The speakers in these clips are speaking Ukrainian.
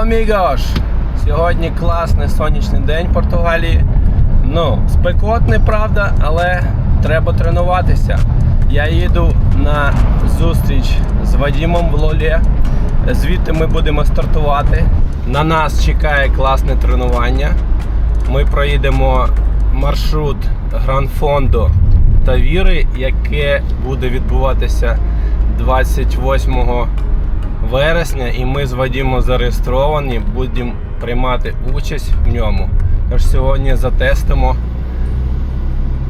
амігош! Сьогодні класний сонячний день в Португалії. Ну, спекотний, правда, але треба тренуватися. Я їду на зустріч з Вадімом в Лолі. Звідти ми будемо стартувати. На нас чекає класне тренування. Ми проїдемо маршрут Гранфондо та Віри, яке буде відбуватися 28 вересня, і ми з Вадімом зареєстровані, будемо приймати участь в ньому. Тож сьогодні затестимо.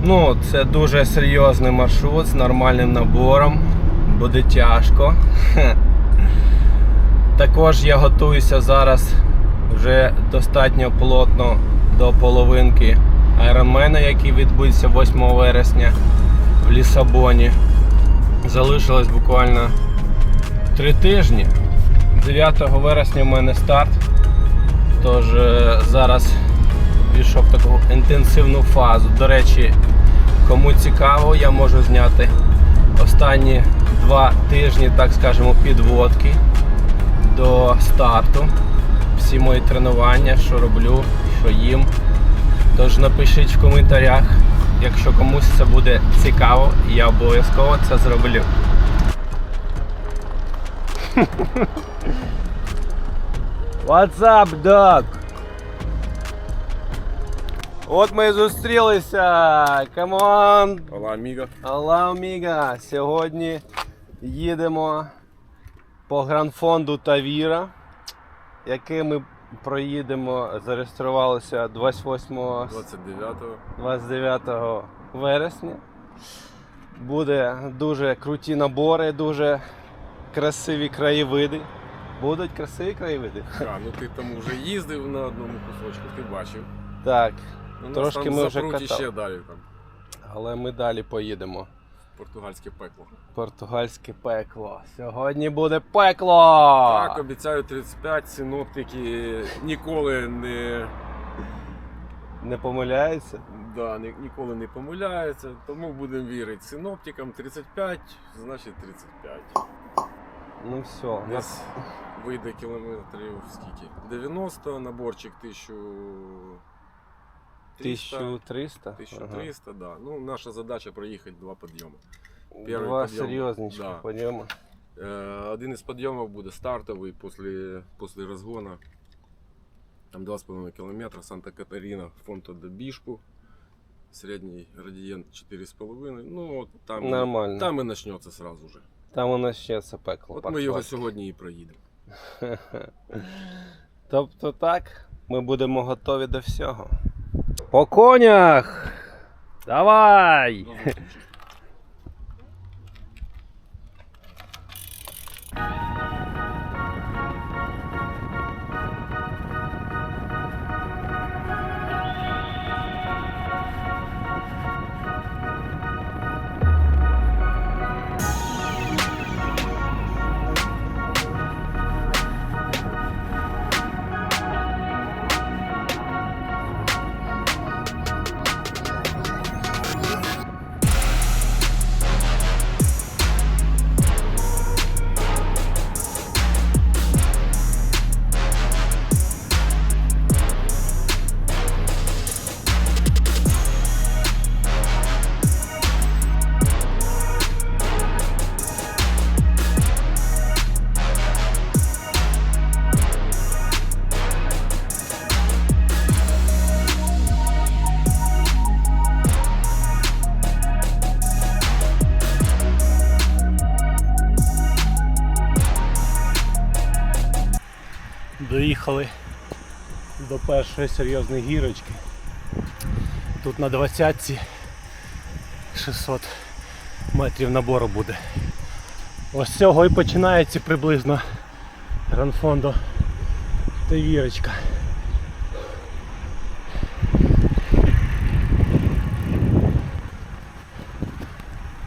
Ну, це дуже серйозний маршрут з нормальним набором. Буде тяжко. Також я готуюся зараз вже достатньо плотно до половинки Айронмена, який відбудеться 8 вересня в Лісабоні. Залишилось буквально три тижні. 9 вересня в мене старт. Тож е, зараз пішов в таку інтенсивну фазу. До речі, кому цікаво, я можу зняти останні два тижні, так скажемо, підводки до старту. Всі мої тренування, що роблю, що їм. Тож напишіть в коментарях, якщо комусь це буде цікаво, я обов'язково це зроблю. What's up, dog? От ми і зустрілися. Come on. Olá, amiga. Алла Оміга. Сьогодні їдемо по гранфонду Тавіра, який ми проїдемо, зареєструвалися 28 29-го. 29 вересня. Буде дуже круті набори, дуже красиві краєвиди. Будуть красиві краєвиди. А, ну ти там вже їздив на одному кусочку, ти бачив. Так, Ну, Трошки там ми вже катали. ще далі там. але ми далі поїдемо. Португальське пекло. Португальське пекло. Сьогодні буде пекло! Так, обіцяю 35, синоптики ніколи не, Не помиляється? да, ні- ніколи не помиляються, тому будемо вірити синоптикам 35, значить 35. Ну все, У у нас нас вийде кілометрів скільки? 90, наборчик 1000... 1300. 1300, да. Ну, наша задача проїхати два підйоми. Ага. Первый Два подъем. серйозніших Да. підйоми. Э, Один из подъемов будет стартовый после, после разгона. Там 2,5 километра, Санта-Катарина, Фонто до Бишку. Средний градиент 4,5. Ну, от там, Нормально. там і почнеться сразу же. Там у нас ще це пекло. От ми його сьогодні і проїдемо. Тобто так, ми будемо готові до всього. По конях! Давай! Доїхали до першої серйозної гірочки. Тут на 20 600 метрів набору буде. Ось з цього і починається приблизно Гранфондо та вірочка.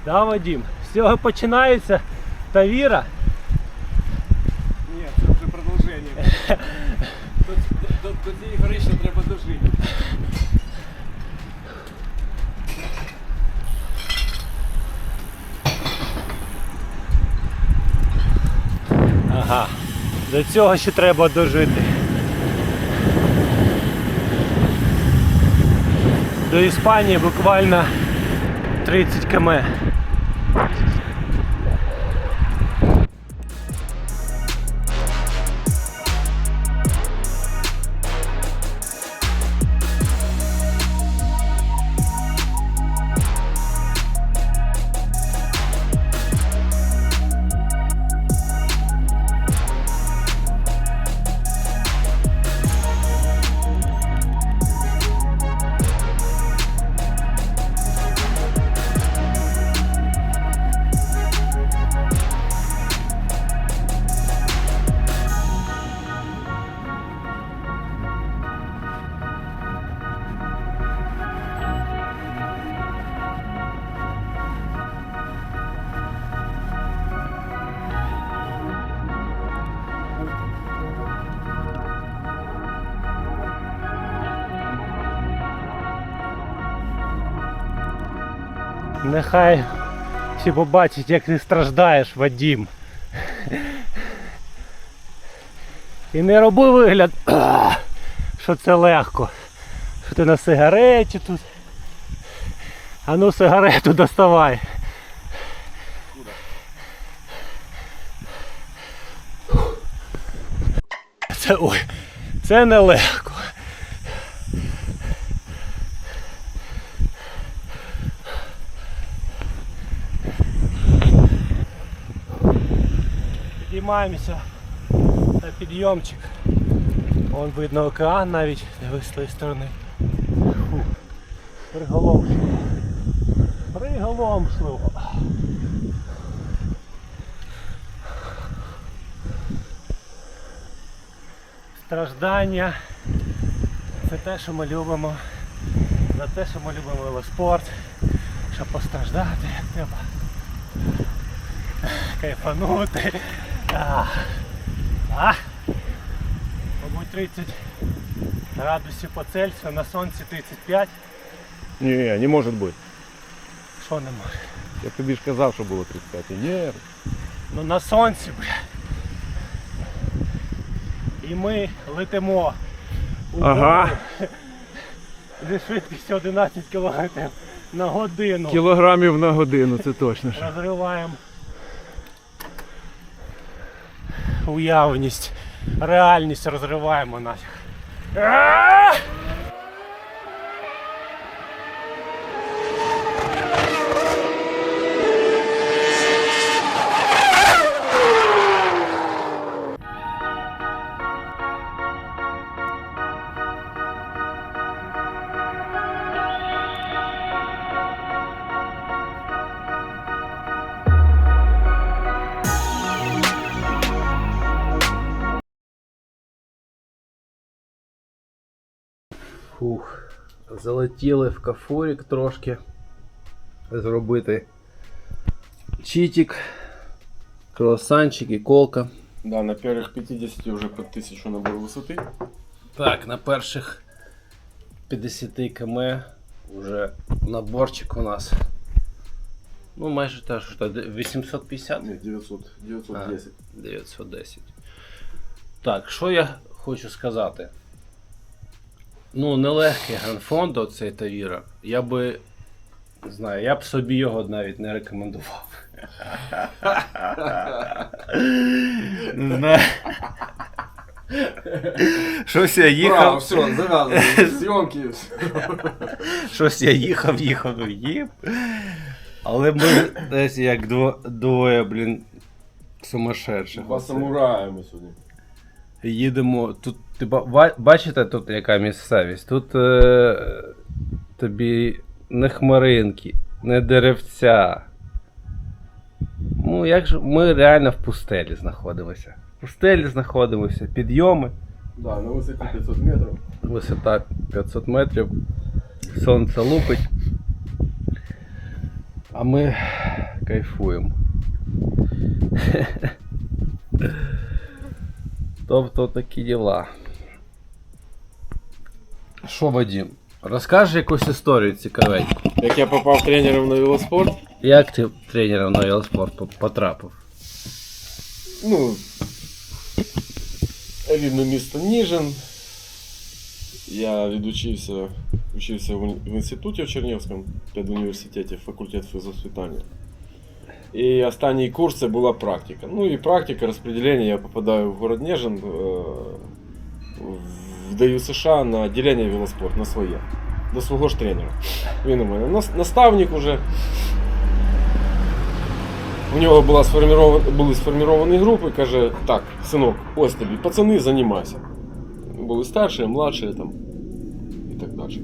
Да, Вадим? З цього починається та віра. Ні, це вже продовження. До, до, цієї гори ще треба дожити. Ага. До цього ще треба дожити. До Іспанії буквально 30 км. Нехай всі побачать, як ти страждаєш, Вадім. І не роби вигляд, що це легко. Що ти на сигареті тут. А ну сигарету доставай. Це ой, це нелегко. Підіймаємося на підйомчик. Вон видно океан навіть, з тої сторони. Фу. Приголомшливо. Приголомшливо. Страждання. Це те, що ми любимо. За те, що ми любимо велоспорт. Щоб постраждати, треба кайфанути. А, а. Мабуть 30 градусів по Цельсію, на сонці 35. Не, не может быть. Що не може? Я тобі ж казав, що було 35. Ні. Ну на сонці, бля. І ми летимо. у Ага. гору Зі швидкістю 11 км на годину. Кілограмів на годину, це точно. Розриваємо уявність, реальність розриваємо нафіг. Фух, залетіли в кафурік трошки зробити читик, круасанчик і колка. Да, на первых 50 уже под 1000 набор высоты. Так, на перших 50 км вже наборчик у нас. Ну, майже те, що 850. Нет, 900, 910. 910. Так, що я хочу сказати? Ну, нелегкий гранфондо цей Тавіра. Я би. Не знаю, я б собі його навіть не рекомендував. Не знаю. Щось я Браво, їхав. все, завязывай. Съемки. Щось я їхав, їхав, ну, їв. Але ми десь як дво, двоє, блін, сумасшедших. Два самурая мы сегодня. Їдемо. Тут ти ба- ба- бачите, тут яка місцевість? Тут е, тобі не хмаринки, не деревця. Ну, як же ми реально в пустелі знаходимося. В пустелі знаходимося, підйоми, Да, на высоте 500 метров. висота 500 метрів, сонце лупить. А ми кайфуємо. Тобто такі діла. Що, Вадим? Розкажи якусь історію цікавеньку. Як я попав тренером на велоспорт? Як ти тренером на велоспорт по- потрапив? Ну, рідне місто Ніжин. Я відучився, вчився в уні- в інституті в Чернівському педуніверситеті, факультет фізосвітання. І останній курс це була практика. Ну і практика розподілення, я попадаю в город Нежин, е, в Даю США на відділення велоспорт, на своє. До свого ж тренера. Він у мене нас- наставник уже. У нього була сформірована, були сформовані групи, каже, так, синок, ось тобі, пацани, займайся. Були старші, младші там і так далі.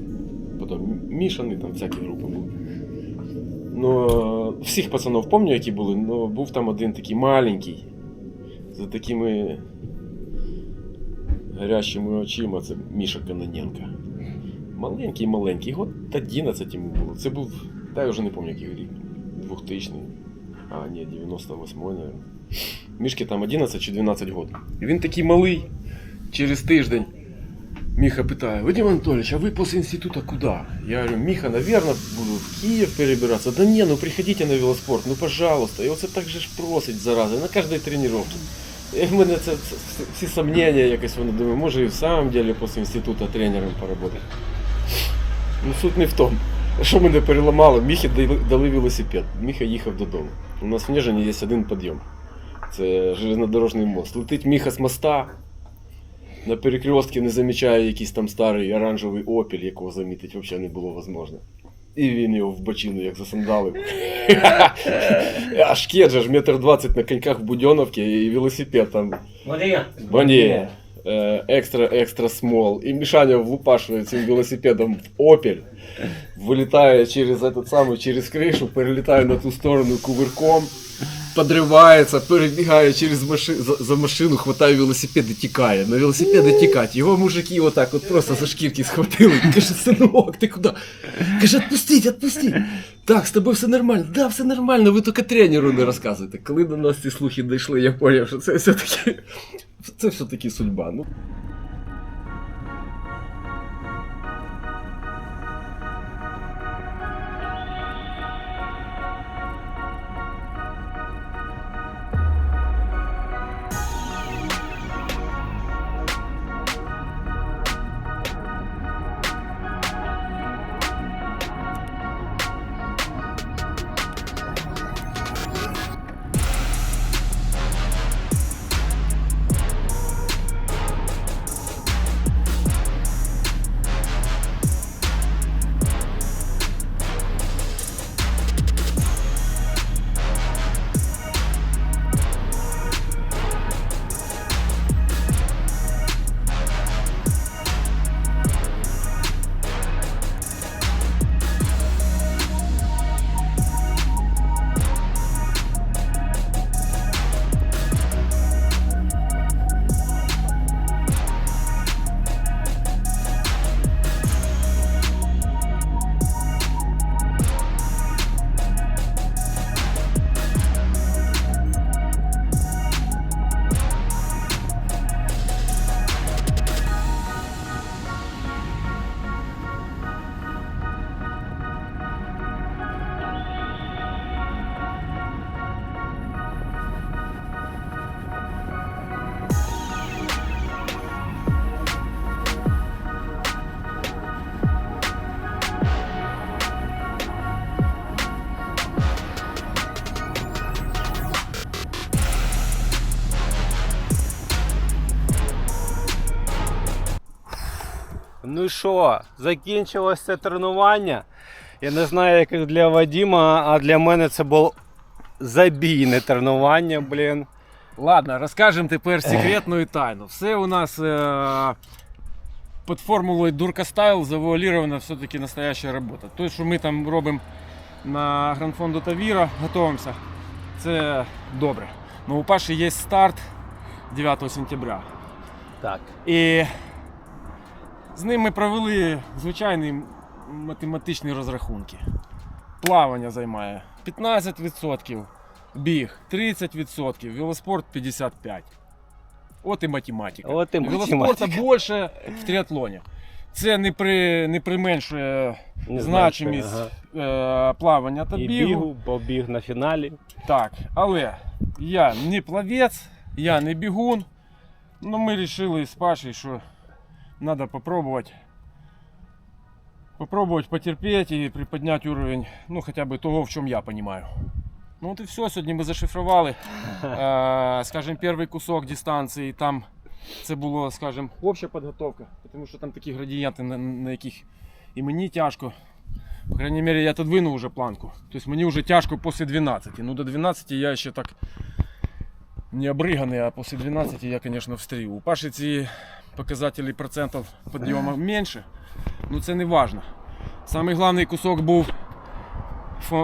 Потім мішані, там всякі групи були. Ну, е, всіх пацанів пам'ятаю, які були, але був там один такий маленький, за такими гарячими очима, це Міша Каноненко. Маленький, маленький, год 11 йому було. Це був, та я вже не пам'ятаю, який рік. 2000 а, ні, 98-й, наверное. Мішки там 11 чи 12 років. Він такий малий. Через тиждень Міха питає, Вадим Анатольевич, а ви після інституту куди? Я говорю, Міха, наверное, буду в Київ перебиратися. Да ні, ну приходите на велоспорт, ну пожалуйста. І оце так же ж просить зараза, на кожній тренувці. І в мене це, всі сумніння якось воно думаю, може і в самом деле після інституту тренером поработати. Ну суть не в тому. Що мене переламало, Міхі дали, велосипед. Міха їхав додому. У нас в Ніжині є один підйом. Це железнодорожний мост. Летить Міха з моста На перекрестці не замічає якийсь там старий оранжевий опіль, якого замітити взагалі не було можливо. І він його в бочину як засандалив. А шкет же ж метр двадцять на коньках в Будьоновці і велосипед там. Боні. Е, Екстра, екстра смол. І Мішаня влупашує цим велосипедом в опіль. Вилітає через этот самый, через кришу, перелітає на ту сторону кувырком, подривається, перебігає через маши... за, машину, хватає велосипед і тікає. На велосипеди тікать. Його мужики отак от просто за шкірки схватили. Каже, синок, ти куди? Каже, отпустіть, отпустіть. Так, з тобою все нормально. Да, все нормально, ви тільки тренеру не розказуєте. Коли до нас ці слухи дійшли, я зрозумів, що це все-таки це все-таки судьба. Ну, що, закінчилось це тренування. Я не знаю, як для Вадима, а для мене це було забійне тренування, блін. Ладно, розкажемо тепер секретну і тайну. Все у нас е- під формулою Дурка Стайл завуалірована все-таки настояща робота. Те, що ми там робимо на Грандфонду Тавіра, готуємося, це добре. Ну, у Паші є старт 9 сентября. Так. І з ним ми провели звичайні математичні розрахунки. Плавання займає 15%, біг 30%, велоспорт 55%. От і математика. От і Велоспорта більше в триатлоні. Це не, при, не применшує Не значимість зменшує, е, плавання та І бігу. бігу, бо біг на фіналі. Так, але я не плавець, я не бігун. Ну, мы решили с Пашей, что надо попробовать. Попробовать потерпеть и приподнять уровень, ну, хотя бы того, в чем я понимаю. Ну вот и все, сьогодні ми зашифрували, е, скажімо, перший кусок дистанції. Там це було, скажімо, обща підготовка, тому що там такі градієнти, на, на яких і мені тяжко. По крайней мере, я тут двинув уже планку. Тобто мені вже тяжко після 12. Ну до 12 я ще так не обриганий, а після 12 я, конечно, встрів. У Паші ці показателі процентів підйому менше, ну це не важно. Самий головний кусок був е,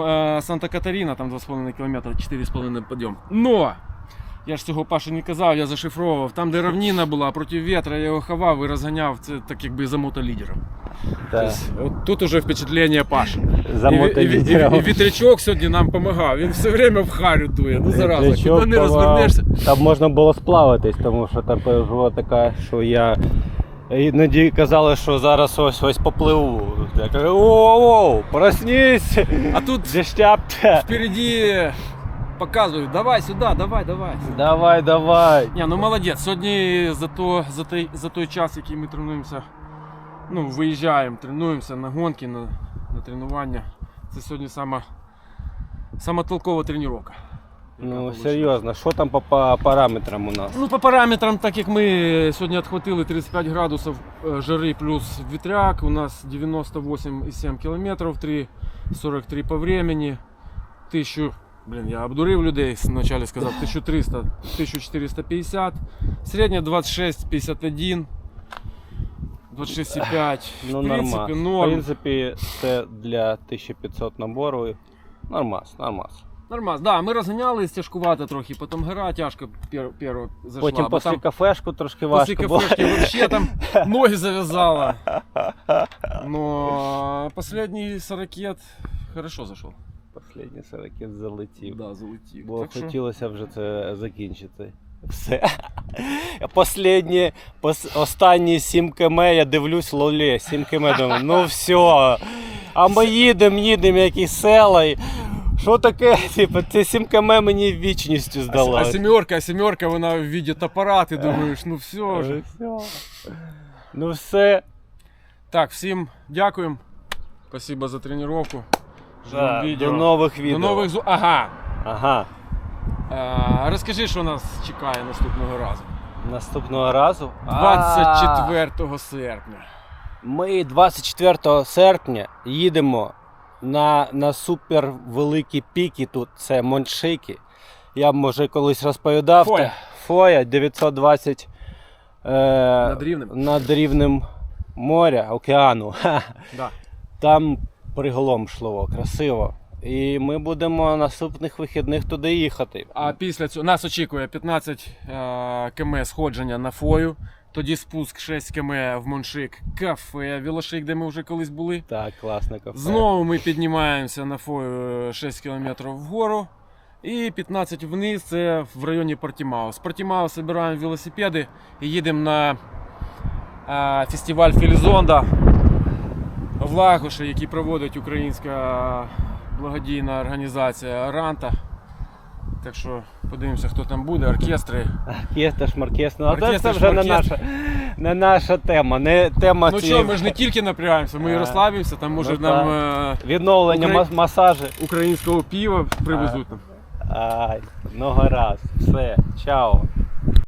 Санта-Катаріна, там 2,5 км, 4,5 підйом. Но! Я ж цього Паші не казав, я зашифровував. Там, де равніна була проти вітра, я його ховав і розганяв, це так якби за мотолідером. Тобто, от тут уже впечатлення Паші. За І, ві- і, і, і вітрячок сьогодні нам допомагав. Він все время в харю дує. Ну зараза, куди не розвернешся. Там можна було сплаватись, тому що там була така, що я. Іноді казали, що зараз ось ось попливу. Я кажу, оу, проснись! А тут впереді показують, давай сюди, давай, давай. Давай, давай! Ні, ну молодець. Сьогодні за, то, за, той, за той час, який ми тренуємося, ну, виїжджаємо, тренуємося на гонки, на, на тренування. Це сьогодні сама, сама толкова тренування. Ну серйозно, що там по, по параметрам у нас? Ну, по параметрам, так як ми сьогодні відхватили 35 градусів е, жари плюс вітряк, у нас 98,7 км, 3,43 по времени, 1000, блін, я обдурив людей, вначале сказав, 1300, 1450, середня 26,51, 26,5, Ну в принципі, нормально. В принципі, це для 1500 набору. Нормас, нормас. Нормально, да, ми розганяли тяжкувато трохи, потім гора тяжко пер, перво зайшла. Потім після там- кафешку трошки важко було. кафешки вообще там ноги завязала. Но последний сорокет хорошо зашел. Последній сорокет залетів. Да, залетів. Бо Так що- хотілося вже це закінчити. Все. Последні, пос, останні 7 км я дивлюсь лоле, 7 км думаю, ну все. А ми їдемо, їдемо якісь села. і Що таке? Типу, це 7 км мені вічністю здалося. А, семерка, а семерка, вона в виде топора, ти думаєш, ну все ж. Все. Ну все. Так, всім дякуємо. Спасибо за тренировку. Да, відео. До нових відео. До нових зу... Ага. Ага. А, розкажи, що нас чекає наступного разу. Наступного разу. 24 серпня. Ми 24 серпня їдемо на, на супер великі піки тут. Це Моншики. Я може колись розповідав. Фоя. Фоя 920 е, Над рівнем. над рівнем моря, океану. Да. Там приголомшливо, красиво. І ми будемо наступних вихідних туди їхати. А після цього нас очікує 15 е, км сходження на фою. Тоді спуск 6 км в Моншик, кафе, Вілошик, де ми вже колись були. Так, класне кафе. Знову ми піднімаємося на фою 6 км вгору. І 15 вниз це в районі Портімаус. З Портімаус збираємо велосипеди і їдемо на е, фестиваль Філізонда в Лагоші, який проводить українська благодійна організація Ранта. Так що подивимося, хто там буде, оркестри. Оркестр, шмаркестр. Ну, а це, вже не наша, не наша тема. Не тема Ну цієї- що, ми ж не тільки напрягаємося, ми і розслабимося, там може Ну, нам е, Відновлення Украї- масажі. українського пива привезуть. Там. Ай, много раз. Все, чао.